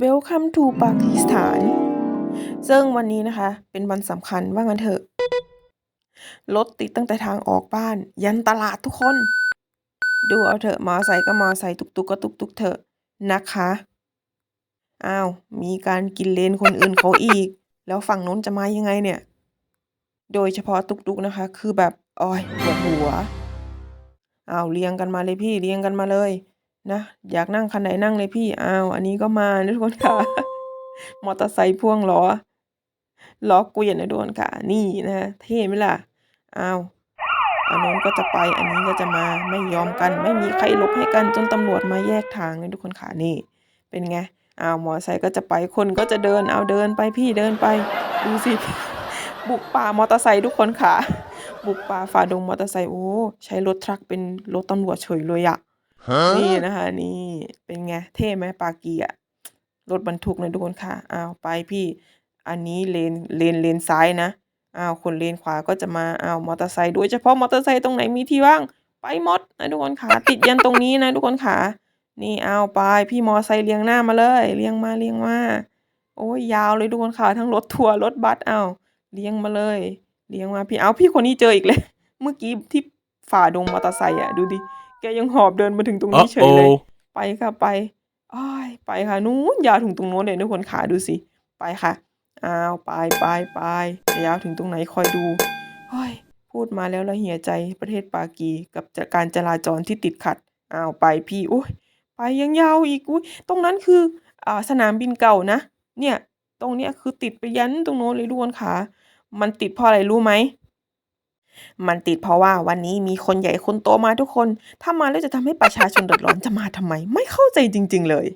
Welcome to ปากีสถาน ซึ่งวันนี้นะคะ เป็นวันสำคัญว่างั้นเถอะ รถติดตั้งแต่ทางออกบ้าน ยันตลาดทุกคน ดูเอาเถอะมอไซค์ก็มอไซค์ตุกๆก็ตุกๆเถอะนะคะ อ้าว มีการกินเลนคนอื่นเขาอีก แล้วฝั่งนู้นจะมายังไงเนี่ย โดยเฉพาะตุกๆนะคะ คือแบบโอ๊ยปวดหัว อ้าวเรียงกันมาเลยพี่เรียงกันมาเลย นะ อยากนั่งคันไหนนั่งเลยพี่อ้าวอันนี้ก็มานะทุกคนค่ะ มอเตอร์ไซค์พ่วงล้อล้อเกวียนนะทุกคนค่ะ นี่นะคะเท่ไหมล่ะอ้าวอันนู้นก็จะไปอันนี้ก็จะมาไม่ยอมกัน ไม่มีใครหลบให้กันจนตำรวจมาแยกทางนะทุกคนค่ะนี่ เป็นไงอ้าวมอไซค์ก็จะไปคนก็จะเดินอ้าวเดินไปพี่เดินไปดูสิบุกป่ามอเตอร์ไซค์ทุกคนค่ะ บุกป่าฝ่าดงมอเตอร์ไซค์โอ้ใช้รถทรัคเป็นรถตำรวจเฉยเลยอะ นี่ Huh? นะคะ นี่เป็นไง เท่ไหมปากีอะรถบรรทุกนะทุกคนค่ะอ้าวไปพี่ อันนี้เลนเลนเลนซ้ายนะอ้าวคนเลนขวาก็จะมาอ้าวมอเตอร์ไซค์โดยเฉพาะมอเตอร์ไซค์ตรงไหนมีที่ว่าง ไปหมดนะทุกคนค่ะ ติดยันตรงนี้นะทุกคนค่ะ นี่เอาไปพี่มอไซค์เรียงหน้ามาเลยเรียงมาเรียงมาโอ๊ยยาวเลยทุกคนค่ะ ทั้งรถทัวร์รถบัสเอาเรียงมาเลยเรียงมาพี่เอาพี่คนนี้เจออีกแล้วเมื่อกี้ที่ฝ่าดงมอเตอร์ไซค์อะดูดิ แกยังหอบเดินมาถึงตรงนี้เฉยเลย Uh-oh. ไปค่ะไปอ้ายไปค่ะนู้นยาวถึงตรงโน้นเลยทุกคนขาดูสิ ไปค่ะอ้าวไปไปไปจะยาวถึงตรงไหนคอยดูเฮ้ยพูดมาแล้วละเหี่ยใจประเทศปากีกับจะการจราจรที่ติดขัดอ้าวไปพี่อุ้ยไปยังยาวอีกอุ้ยตรงนั้นคืออ่าสนามบินเก่านะ เนี่ย ตรงเนี้ยคือติดไปยันตรงโน้นเลยทุกคนขามันติดเพราะอะไรรู้ไหม มันติดเพราะว่าวันนี้มีคนใหญ่คนโตมาทุกคน ถ้ามาแล้วจะทำให้ประชาชนเดือดร้อนจะมาทำไม ไม่เข้าใจจริง ๆ เลย